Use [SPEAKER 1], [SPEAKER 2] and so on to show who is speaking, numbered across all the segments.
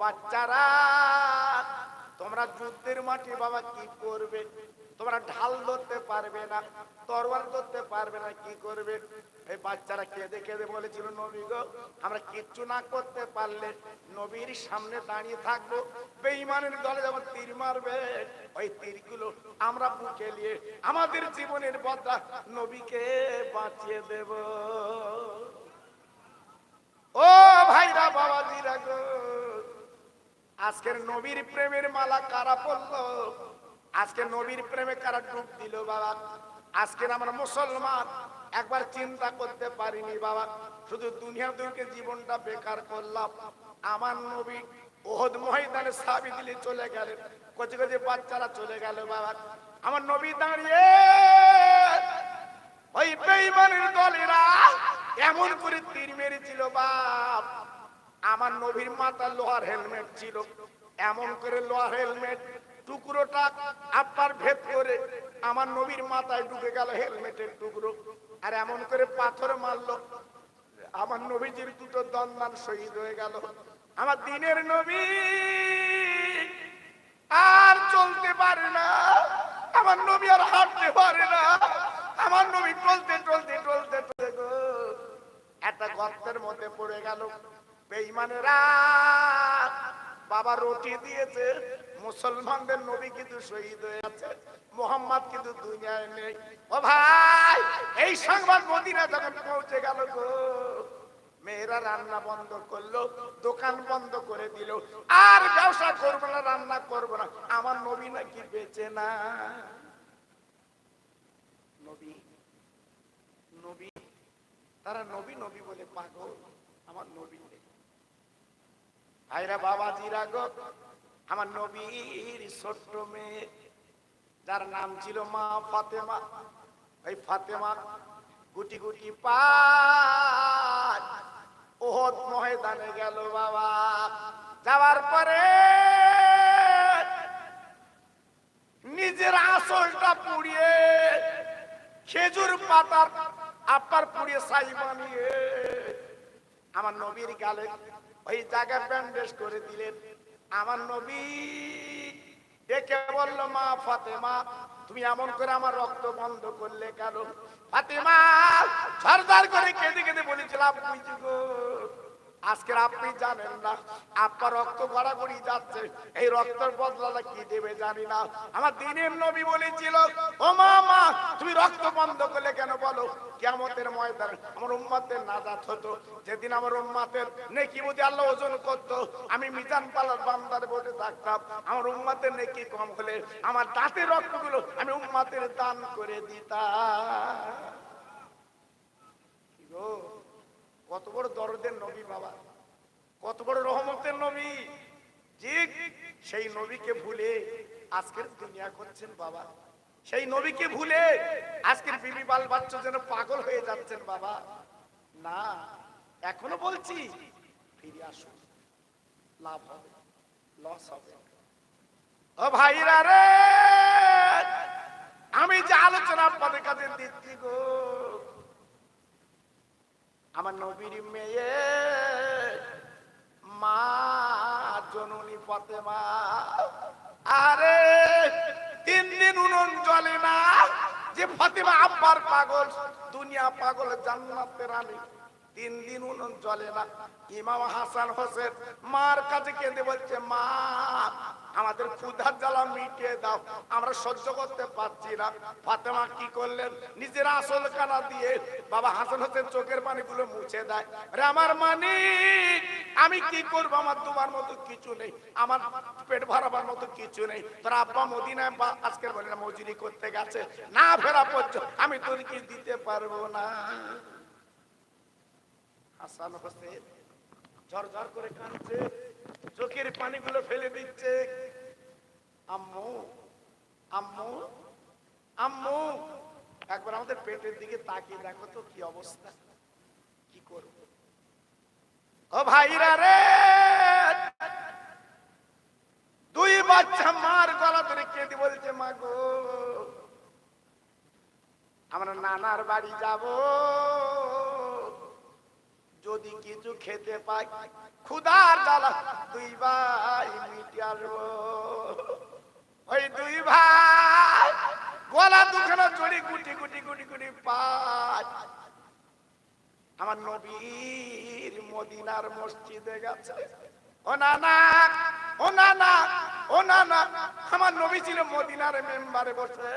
[SPEAKER 1] বাচ্চারা, তোমরা যুদ্ধের মাঠে বাবা কি করবে? তোমরা ঢাল ধরতে পারবে না ধরতে পারবে না, কি করবে? এই বাচ্চারা কেঁদে কেঁদে বলেছিল, নবী গো, আমরা কিচ্ছু না করতে পারলে নবীর সামনে দাঁড়িয়ে থাকব, বেঈমানের দলে যখন তীর মারবে। ওই তীরগুলো আমরা বুকে নিয়ে আমাদের জীবনের বদলা নবীকে বাঁচিয়ে দেব। ও ভাইরা বাবাজিরা গো আজকের নবীর প্রেমের মালা কারা পড়ল আজকে নবীর প্রেমে কারা ডুব দিল বাবা? আজকের আমরা মুসলমান একবার চিন্তা করতে পারিনি বাবা। শুধু দুনিয়া দুনিকে জীবনটা বেকার করলাম। আমার নবী ওহদ ময়দানে সাবি দিলে চলে গেলেন। কচি কচি বাচ্চারা চলে গেল বাবা। আমার নবী দাঁড়িয়ে ওই বেঈমানের দলেরা এমন করে তীর মেরেছিল বাপ। আমার নবীর মাথা লোহার হেলমেট ছিল। এমন করে লোহার হেলমেট, টুকরোটা আপার ভেদ করে আমার নবীর মাথায় ঢুকে গেল হেলমেটের টুকরো। আর এমন করে পাথর মারলো। আমার নবীজির দুটো দন্দান শহীদ হয়ে গেল। আমার দিনের নবী আর চলতে পারে না। আমার নবী আর হাঁটতে পারে না। আমার নবী চলতে চলতে চলতে চলতে একটা গর্তের মধ্যে পড়ে গেল। বাবা রুটি দিয়েছে, মুসলমানদের নবী কিন্তু শহীদ হয়ে আছে মোহাম্মদ কিন্তু দুনিয়ায় নেই। ও ভাই, এই সংবাদ মদিনা যখন পৌঁছে গেল গো, মেয়েরা রান্না বন্ধ করল, দোকান বন্ধ করে দিল। আর ব্যবসা করব না, রান্না করব না, আমার নবী নাকি বেঁচে না। নবী নবী, তারা নবী নবী বলে পাগল, আমার নবী ভাইরা বাবাজিরা গো। আমার নবীর ছোট্ট মেয়ে, যার নাম ছিল মা ফাতেমা। ওই ফাতেমা গুটি গুটি ওহদ ময়দানে গেল বাবা। যাওয়ার পরে নিজের আসলটা পুড়িয়ে খেজুর পাতার আপার পুড়িয়ে সাই বানিয়ে আমার নবীর গালে ওই জায়গায় ব্যান্ডেজ করে দিলেন। আমার নবী ডেকে বলল, মা ফাতেমা, তুমি এমন করে আমার রক্ত বন্ধ করলে কেন? ফাতেমা সরদার করে কেঁদে কেঁদে বলেছিলাম বুঝি গো? আজকের আপনি জানেন না, আপনার রক্ত গড়াগড়ি যাচ্ছে, এই রক্তের বদলাটা কি দেবে জানি না। আমার দিনের নবী বলেছিল, ও মা তুমি রক্ত বন্ধ করলে কেন বলো? কেমতের ময়দান আমার উম্মাতের নাজাত হতো। যেদিন আমার উম্মাতের নেকি বুঝে আল্লাহ ওজন করতো, আমি মিজান পালার বান্দার বসে থাকতাম। আমার উম্মাতের নেকি কম হলে আমার দাঁতের রক্তগুলো আমি উম্মাতের দান করে দিতাম। গো? কত বড় দরদের নবী বাবা, কত বড় রহমতের নবী। যে সেই নবীকে ভুলে আজকের দুনিয়া করছেন বাবা। সেই নবীকে ভুলে আজকের বিবি বাল বাচ্চা যেন পাগল হয়ে যাচ্ছেন বাবা। না, এখনও বলছি, ফিরে আসুন। লাভ হবে লস হবে। ও ভাইরা রে, আমি যে আলোচনা আপনাদের কাছে দিচ্ছি গো। আমার নবীর মেয়ে, মা, জননী ফতেমা। আরে, তিন দিন উনুন চলে না যে ফতেমা আব্বার পাগল, দুনিয়া পাগল, জান্নাতের রানী তিন দিন উনুন জ্বলে না। ইমাম হাসান হোসেন, মার কাছে কেঁদে বলছে, মা, আমাদের ক্ষুধার জ্বালা মিটিয়ে দাও। আমরা সহ্য করতে পারছি না। ফাতেমা কি করলেন? নিজের আসল কানা দিয়ে বাবা হাসান হোসেন চোখের পানিগুলো মুছে দেয়। রে আমার মানিক, আমি কি করব? আমার তোমার মতো কিছু নেই। আমার পেট ভরাবার মতো কিছু নেই। তোর আব্বা মদিনায় বা আজকের বলে মজুরি করতে গেছে। না ফেরা পর্যন্ত আমি তোর কি দিতে পারব না। হাসান হোসেন ঝর ঝর করে কাঁদছে, চোখের পানিগুলো ফেলে দিচ্ছে। আম্মু আম্মু আম্মু, একবার আমাদের পেটের দিকে তাকিয়ে দেখো তো কি অবস্থা। কি করব? ও ভাইরা রে! দুই বাচ্চা মার গলা ধরে কেঁদে বলছে, মা গো, আমরা নানার বাড়ি যাব। যদি কিছু খেতে পাই, ক্ষুধার জ্বালা দুই ভাই মিটি আসব ওই দুই ভাই গলা দুখানা জড়ি গুটি গুটি গুটি গুটি পায়। আমার নবীর মদিনার মসজিদে গেছে। ও না না ও আমার নবী ছিল মদিনার মেম্বারে বসে।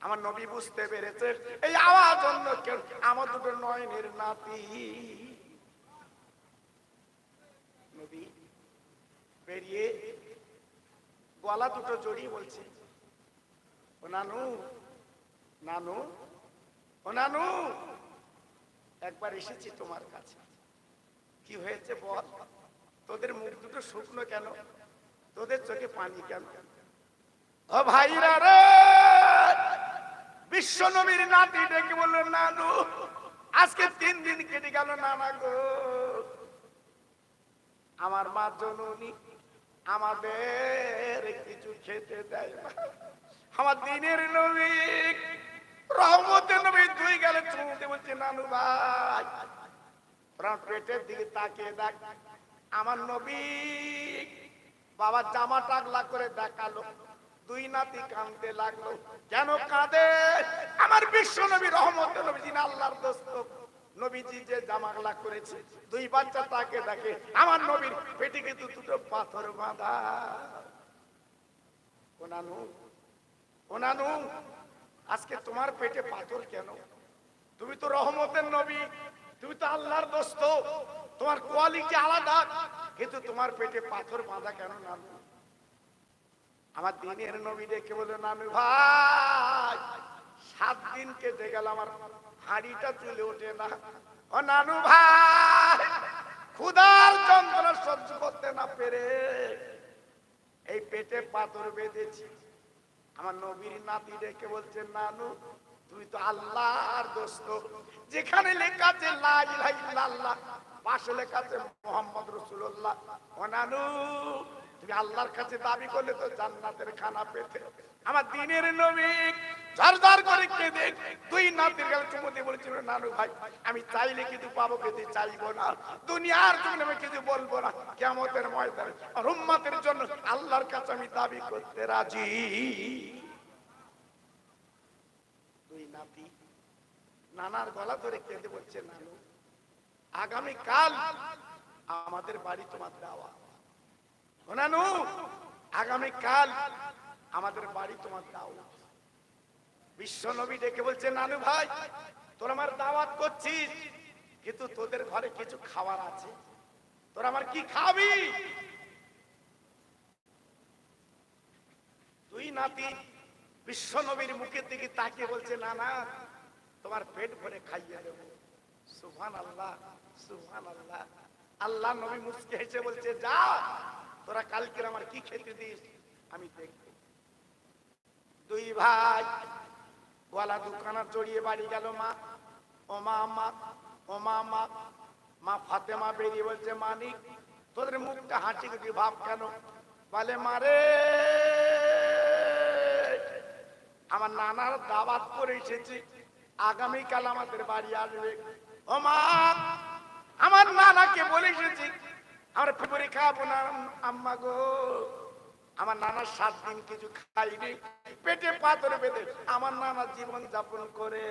[SPEAKER 1] আমার নবী বুঝতে পেরেছে, এই আওয়াজ অন্য কেউ, আমার দুটো নয়নের নাতি নবী বেরিয়ে গলা দুটো জড়িয়ে বলছে, ও নানু নানু, ও নানু, একবার এসেছি তোমার কাছে। কি হয়েছে বল? তোদের মুখ দুটো শুকনো কেন? তোদের চোখে পানি কেন? ও ভাইরা রে! বিশ্ব নবীর নাতি ডেকে বলল, নানু, আজকে তিন দিন কেটে গেল নানা গো। আমার মা জননী আমাদের কিছু খেতে দেয় না। আমার দিনের নবী রহমতের নবী দুই গেলে চুমতে বলছে, নানু ভাই তোমার পেটের দিকে তাকিয়ে দেখ। আমার নবী বাবা জামা টাকলা করে দেখাল, দুই নাতি কাঁদতে লাগল। কেন কাঁদে, আমার বিশ্ব নবী রহমত নবী আল্লাহর দোস্ত। নবীজি যে জামাগলা করেছে, দুই বাচ্চা তাকে দেখে, আমার নবীর পেটে কিন্তু দুটো পাথর বাঁধা। ওনানু ওনানু, আজকে তোমার পেটে পাথর কেন? তুমি তো রহমতের নবী, তুমি তো আল্লাহর দোস্ত, তোমার কোয়ালিটি আলাদা, কিন্তু তোমার পেটে পাথর বাঁধা কেন নানু? আমার দিনের নবী দেখে বলে নানু ভাই, সাত দিন কেটে গেল আমার হাড়িটা তুলে ওঠে না। ও নানু ভাই, ক্ষুধার যন্ত্রণা সহ্য করতে না পেরে এই পেটে পাথর বেঁধেছি। আমার নবীর নাতি ডেকে বলছে, নানু, তুই তো আল্লাহর দোস্ত। যেখানে লেখা আছে ইল্লাল্লাহ, পাশে লেখা আছে, মোহাম্মদ রাসূলুল্লাহ। ও নানু, তুমি আল্লাহর কাছে দাবি করলে তো জান্নাতের খানা পেতে। আমার দিনের নবী ঝরঝর করে কেঁদে নাতির বলেছিল, নানু ভাই, আমি চাইলে কিছু পাবো কিন্তু চাইব না। দুনিয়ার জন্য আমি কিছু বলব না। কেমতের ময়দানে জন্য আল্লাহর কাছে আমি দাবি করতে রাজি। দুই নাতি নানার গলা ধরে কেঁদে বলছে, নানু, আগামী কাল আমাদের বাড়ি তোমার দেওয়া। নানু আগামী কাল আমাদের বাড়ি তোমার দাও বিশ্ব নবী ডেকে বলছে, নানু ভাই, তোর আমার দাওয়াত করছিস, কিন্তু তোদের ঘরে কিছু খাবার আছে। তোর আমার কি খাবি? তুই নাতি বিশ্ব নবীর মুখের দিকে তাকিয়ে বলছে, না না, তোমার পেট ভরে খাইয়ে দেব। সুহান আল্লাহ সুহান আল্লাহ আল্লাহ নবী মুসকে হেসে বলছে, যা, তোরা কালকে আমার কি খেতে দিস, আমি দেখব। দুই ভাই। গলা দুখানা চড়িয়ে বাড়ি গেল মা। ও মা মা, ও মা মা মা ফাতেমা বেরিয়ে বলছে, মানিক, তোদের মুখটা হাসি খুশি ভাব কেন? বলে মারে আমার নানার দাওয়াত করে এসেছি। আগামীকাল আমাদের বাড়ি আসবে। ও মা, আমার নানাকে বলে এসেছি, আমার ফেবরি খাব না, আম্মা গো। আমার নানা সাত দিন কিছু খাইনি, পেটে পাথরে বেঁধে আমার নানা জীবন যাপন করে।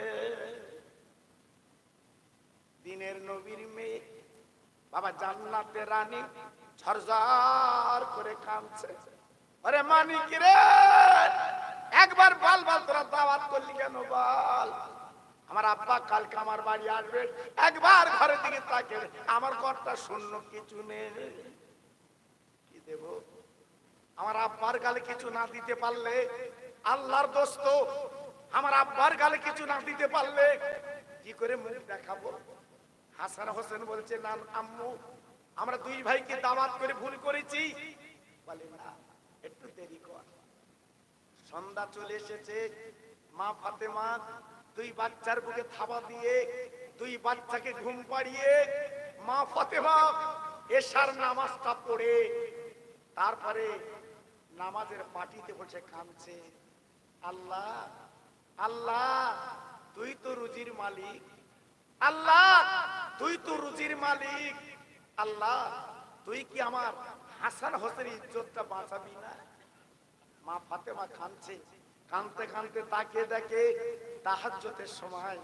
[SPEAKER 1] দিনের নবীর মেয়ে বাবা জান্নাতে রানী ঝরঝর করে কাঁদছে। আরে মানিক রে, একবার বল বল, তোরা দাওয়াত করলি কেন বল? আমার আব্বা কালকে আমার বাড়ি আসবে, একবার ঘরের দিকে তাকে আমার ঘরটা শূন্য, কিছু নেই। আমার আব্বার গালে কিছু না দিতে পারলে, আল্লাহর দোস্ত, আমার আব্বার গালে কিছু না দিতে পারলে, কি করে মুখ দেখাবো? হাসান হোসেন বলছে, না, আম্মু, আমরা দুই ভাইকে দাওয়াত করে ভুল করেছি। বলে, না, একটু দেরি কর। সন্ধ্যা চলে এসেছে, মা ফাতেমা দুই বাচ্চার বুকে থাবা দিয়ে, দুই বাচ্চাকে ঘুম পাড়িয়ে, মা ফাতেমা এশার নামাজটা পড়ে। তারপরে নামাজের পাটিতে বসে কাঁদছে, আল্লাহ আল্লাহ, তুই তো রুজির মালিক। আল্লাহ, তুই তো রুজির মালিক। আল্লাহ, তুই কি আমার হাসান হোসেন ইজ্জতটা বাঁচাবি না? মা ফাতেমা কাঁদছে কানতে কানতে তাকিয়ে দেখে তাহাজ্জতের সময়।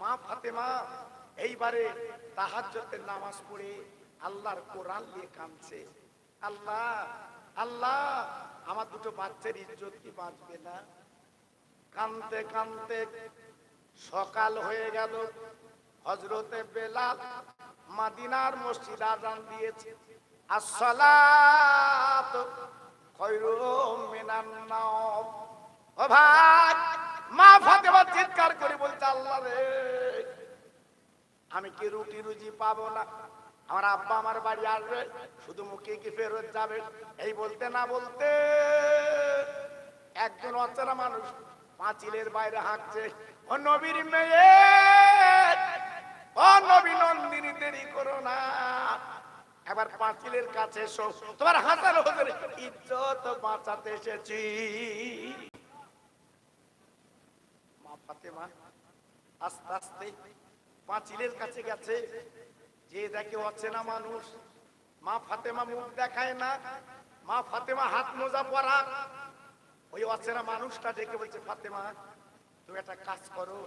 [SPEAKER 1] মা ফাতেমা, এইবারে তাহাজ্জতের নামাজ পড়ে আল্লাহর কোরআন নিয়ে কাঁদছে। আল্লাহ আল্লাহ আমার দুটো বাচ্চার ইজ্জত কি বাঁচবে না? কানতে কানতে সকাল হয়ে গেল। হজরতে বেলাল মাদিনার মসজিদ আজান দিয়েছে। আসসালাত মিনান ও ভাই, মা ফাতেমা চিৎকার করে বলছে, আল্লাহ রে, আমি কি রুটি রুজি পাবো না? আমার আব্বা আমার বাড়ি আসবে, শুধু মুখে কি ফেরত যাবে? এই বলতে না বলতে একজন অচেনা মানুষ পাঁচিলের বাইরে হাঁকছে ও নবীর মেয়ে, ও নবী নন্দিনী, দেরি করো না। এবার পাঁচিলের কাছে এসো। তোমার হাসার হোসেন ইজ্জত বাঁচাতে এসেছি। মা ফাতেমা আস্তে আস্তে পাঁচিলের কাছে গেছে। যে দেখে অচেনা মানুষ, মা ফাতেমা মুখ দেখায় না, মা ফাতেমা হাত মোজা পরা। ওই অচেনা মানুষটা ডেকে বলছে, ফাতেমা, তুমি একটা কাজ করো,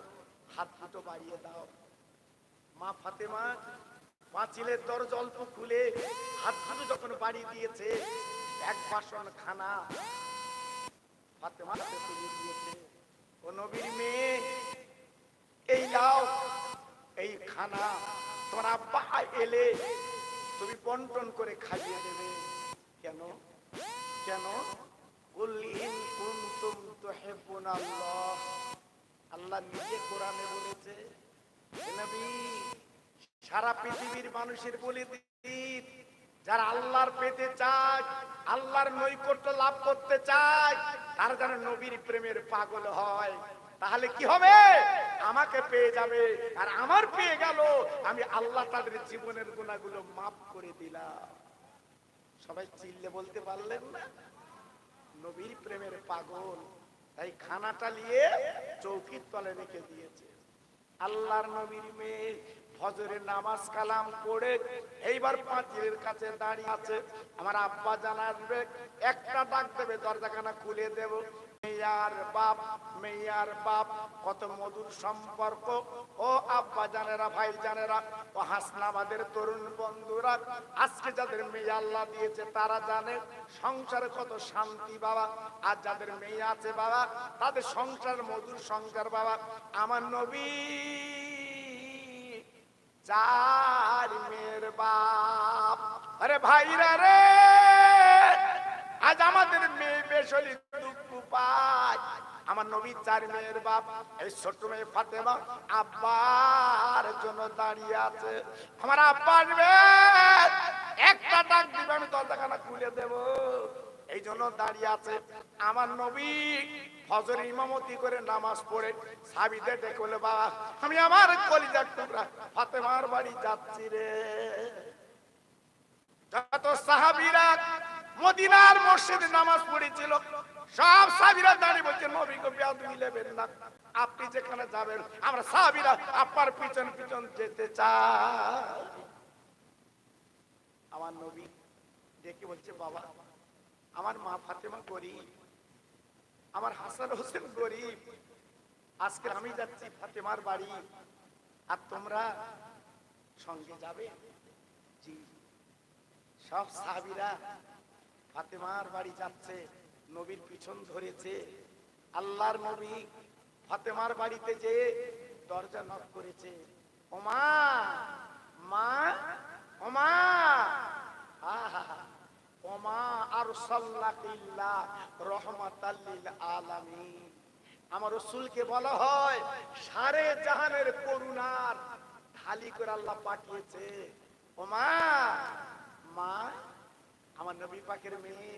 [SPEAKER 1] হাত দুটো বাড়িয়ে দাও। মা ফাতেমা পাঁচিলের দরজা অল্প খুলে হাত দুটো যখন বাড়িয়ে দিয়েছে, এক বাসন খানা ফাতেমা দিয়েছে। ও নবীর মেয়ে, এই দাও এই খানা তোমার আব্বা এলে তুমি বন্টন করে খাইয়ে দেবে। কেন? কেন? আল্লাহ। কোরআনে বলেছে সারা পৃথিবীর মানুষের বলে আল্লাহর পেতে নৈকট্য লাভ করতে যেন নবীর প্রেমের পাগল হয়। তাহলে কি হবে? আমাকে পেয়ে যাবে। আর আমার পেয়ে গেল, আমি আল্লাহ তাদের জীবনের গুণাগুলো মাফ করে দিলাম। সবাই চিল্লে বলতে পারলেন না? নবীর প্রেমের পাগল, তাই খানাটা নিয়ে চৌকির তলে রেখে দিয়েছে। আল্লাহর নবীর মেয়ে ফজরের নামাজ কালাম পড়ে এইবার পাঁচিলের কাছে দাঁড়িয়ে আছে। আমার আব্বা জানাবে একটা ডাক দেবে, দরজাখানা খুলে দেব। মেয়ার বাপ মেয়ার বাপ, কত মধুর সম্পর্ক। ও আব্বা জানেরা, ভাই জানেরা, ও হাসনাবাদের তরুণ বন্ধুরা, আজকে যাদের মেয়ে আল্লাহ দিয়েছে, তারা জানে সংসারে কত শান্তি বাবা। আর যাদের মেয়ে আছে বাবা, তাদের সংসার মধুর সংসার বাবা। আমার নবী চার মেয়ের বাপ। আরে ভাইরা রে, আজ আমাদের মেয়ে বেশলি পায়। আমার নবী চার মেয়ের বাপ, এই মেয়ে ফাতেমা আব্বার জন্য দাঁড়িয়ে আছে। আমার আব্বা আসবে। একটা ডাক দিবে, আমি দরজাখানা খুলে দেব। এই জন্য দাঁড়িয়ে আছে। আমার নবী ফজর ইমামতি করে নামাজ পড়ে সাবিদের ডেকে বলে, বাবা, আমি আমার কলিজার টুকরা ফাতেমার বাড়ি যাচ্ছি রে। যত সাহাবিরা মদিনার মসজিদে নামাজ পড়েছিল সব সাহাবিরা দাঁড়িয়ে বলছে নবী গো বিয়া নেবেন না। আপনি যেখানে যাবেন, আমরা সাহাবিরা আপনার পিছন পিছন যেতে চাই। আমার নবী ডেকে বলছে, বাবা, আমার মা ফাতেমা গরিব, আমার হাসান হোসেন গরিব। আজকে আমি যাচ্ছি ফাতেমার বাড়ি, আর তোমরা সঙ্গে যাবে? সব সাহাবিরা ফাতেমার বাড়ি যাচ্ছে। নবীর পিছন ধরেছে। আল্লাহর নবী ফাতেমার বাড়িতে যে দরজা নক করেছে। ওমা, মা, ওমা, আহা, ওমা আর সাল্লাকিল্লাহ রহমাতাল্লিল আলামিন। আমার রসুলকে বলা হয়, সারে জাহানের করুণার খালি করে আল্লাহ পাঠিয়েছে। ওমা, মা, আমার নবী পাকের মেয়ে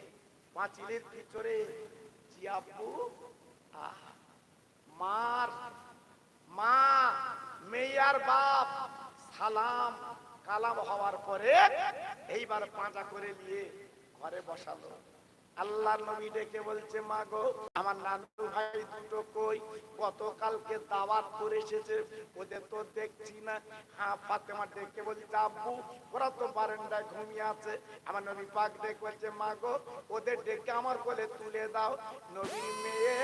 [SPEAKER 1] পাঁচিলের ভিতরে জিয়াপু মার, মা, মেয়ার বাপ, সালাম, কালাম হওয়ার পরে এইবার পাঁচা করে নিয়ে ঘরে বসালো। আল্লাহ নবী ডেকে বলছে, মা গো, আমার নানু ভাই দুটো কই? গতকালকে দাওয়াত করে এসেছে, ওদের তো দেখছি না। হ্যাঁ ফাতেমা ডেকে বলছে, আব্বু, ওরা তো বারান্দায় ঘুমিয়ে আছে। আমার নবী পাক ডেকে বলছে, মা গো, ওদের ডেকে আমার কোলে তুলে দাও। নবীর মেয়ে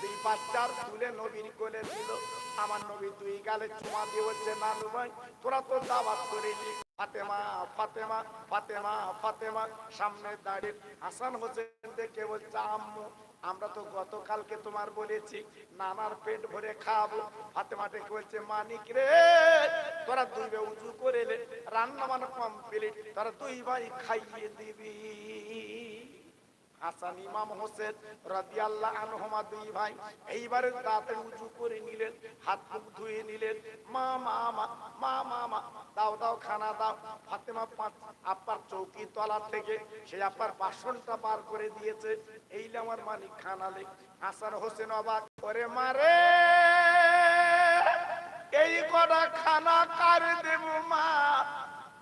[SPEAKER 1] দুই বাচ্চার তুলে নবীর কোলে দিল। আমার নবী দুই গালে চুমা দিয়ে বলছে, নানু ভাই, তোরা তো দাওয়াত করেনি। ফাতেমা ফাতেমা ফাতেমা ফাতেমা। সামনে দাঁড়িয়ে হাসান হোসেন দেখে বলছে, আম্মু, আমরা তো গতকালকে তোমার বলেছি নানার পেট ভরে খাব। ফাতেমা ডেকে বলছে, মানিক রে, তোরা দুই ভাই উঁচু করে রান্না মানে কমপ্লিট তোরা ভাই খাইয়ে দিবি। হাসান ইমাম হোসেন রাদিয়াল্লাহ আনহুমা দুই ভাই এইবারে করে নিলেন, হাত মুখ ধুয়ে নিলেন, মা মা মা মা মা দাও দাও, খানা দাও। ফাতেমা পাঁচ আপার চৌকি তলা থেকে সেই আপার বাসনটা বার করে দিয়েছে। এইলে আমার মালিক খানালে হাসান হোসেন অবাক করে মারে এই কটা খানা কার দেব মা?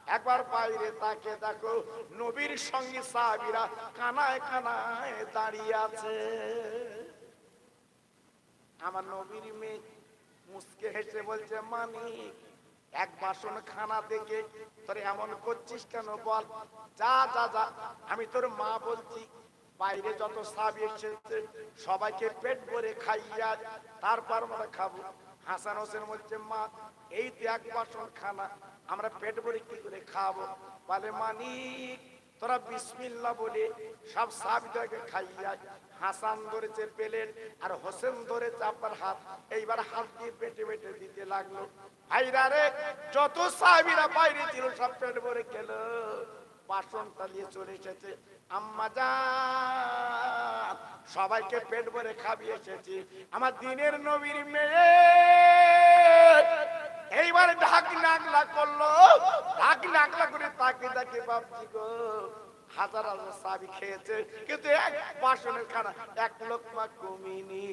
[SPEAKER 1] একবার বাইরে তাকে দেখো, নবীর সঙ্গে সাহাবীরা কানায় কানায় দাঁড়িয়ে আছে। আমার নবীর মেয়ে মুসকে হেসে বলছে মানিক এক বাসন খানা দেখে তোর এমন করছিস কেন বল? যা যা যা, আমি তোর মা বলছি। বাইরে যত সাবি এসেছে, সবাইকে পেট ভরে খাইয়া তারপর আমরা খাব। হাসান হোসেন বলছে, মা, এই তো এক বাসন খানা আমরা পেট ভরে কি করে খাব? বলে, মানিক, তোরা বিসমিল্লা বলে সব সাবিটাকে খাইয়া হাসান ধরেছে পেলেন আর হোসেন ধরেছে আপনার হাত। এইবার হাত দিয়ে পেটে পেটে দিতে লাগল। ভাইরা রে, যত সাহাবিরা বাইরে ছিল সব পেট ভরে গেল বাসন তালিয়ে চলে এসেছে। আম্মা যান সবাইকে পেট ভরে খাবিয়ে এসেছি। আমার দিনের নবীর মেয়ে এইবার ঢাক নাগলা করল। ঢাক নাগলা করে তাকে তাকে বাপজি গো, হাজার হাজার সাবি খেয়েছে, কিন্তু এক বাসনের খানা, এক লোকমা কমিনি।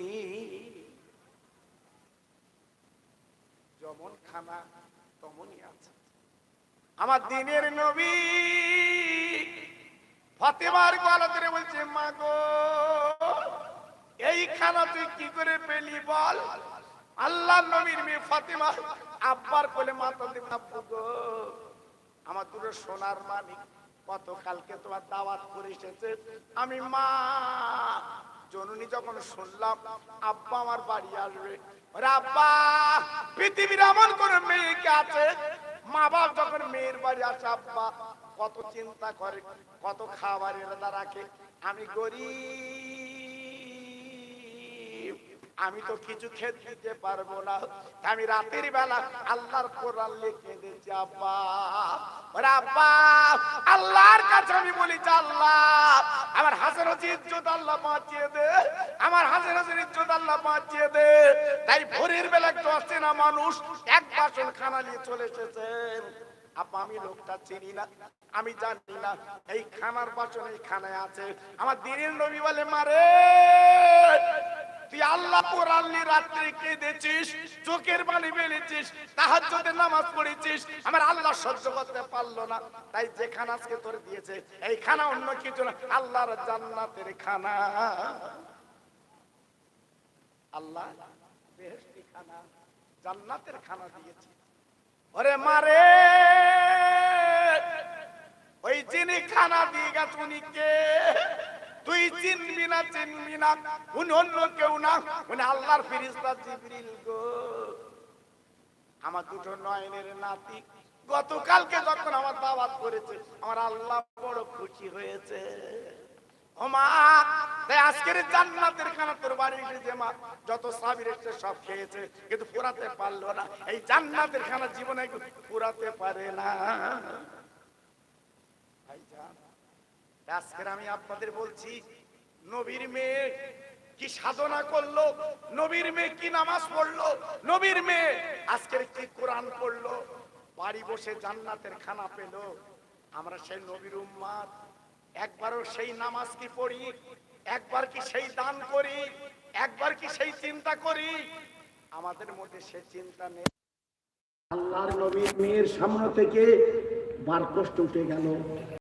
[SPEAKER 1] যেমন খানা, তেমনই আছে। আমার দিনের নবী ফাতেমার গলা বলছে, মা গো, এই খানা তুই কি করে পেলি বল? আল্লাহ নবীর মেয়ে ফাতেমা আব্বার কোলে মাথা দিব আব্বু আমার দুটো সোনার মানিক কত কালকে তোমার দাওয়াত করে এসেছে। আমি মা, জননী যখন শুনলাম, আব্বা আমার বাড়ি আসবে। আব্বা, পৃথিবীর এমন কোন মেয়েকে আছে? মা বাপ যখন মেয়ের বাড়ি আসে, আব্বা কত চিন্তা করে, কত খাবার খাবারের রাখে। আমি গরিব। আমি তো কিছু খেতে দিতে পারব না। আমি রাতের বেলা আল্লাহর কোরআন লিখে দিচ্ছি আব্বা। আব্বা, আল্লাহর কাছে আমি বলি আল্লাহ, আমার হাজার হাজার ইজ্জত আল্লাহ বাঁচিয়ে দে, আমার হাজার হাজার ইজ্জত আল্লাহ বাঁচিয়ে দে। তাই ভোরের বেলা একটু আসছে না মানুষ এক বাসন খানা নিয়ে চলে এসেছেন আপা আমি লোকটা চিনি না, আমি জানি না, এই খানার বাসন এই খানায় আছে। আমার দিনের নবী বলে, মারে তুই আল্লাহ কোরআন রাত্রে কেঁদেছিস, চোখের বালি বেলেছিস তাহাজ্জুদে নামাজ পড়েছিস, আমার আল্লাহ সহ্য করতে পারল না। তাই যে খানা আজকে তোর এই খানা অন্য কিছু আল্লাহর জান্নাতের খানা। আল্লাহ বেহেশতি খানা, জান্নাতের খানা দিয়েছে। ওরে মারে, ওই যিনি খানা দিয়ে গেছে তুই চিনবি না চিনবি না। উনি অন্য কেউ না। উনি আল্লাহর ফিরিস্তা জিবরিল গো। আমার দুটো নয়নের নাতি। গতকালকে যখন আমার দাওয়াত করেছে, আমার আল্লাহ বড় খুশি হয়েছে। ও মা, তাই আজকের জান্নাতের খানা তোর বাড়ি যে মা। যত সাবির এসে সব খেয়েছে, কিন্তু পুরাতে পারল না। এই জান্নাতের খানা জীবনে পুরাতে পারে না। ভাইজান। আজকের আমি আপনাদের বলছি, নবীর মেয়ে কি সাধনা করল? নবীর মেয়ে কি নামাজ পড়ল? নবীর মেয়ে আজকের কি কোরআন পড়ল? বাড়ি বসে জান্নাতের খানা পেল। আমরা সেই নবীর উম্মাদ। একবারও সেই নামাজ কি পড়ি? একবার কি সেই দান করি? একবার কি সেই চিন্তা করি? আমাদের মধ্যে সে চিন্তা নেই। আল্লাহর নবীর মেয়ের সামনে থেকে বার কষ্ট উঠে গেল।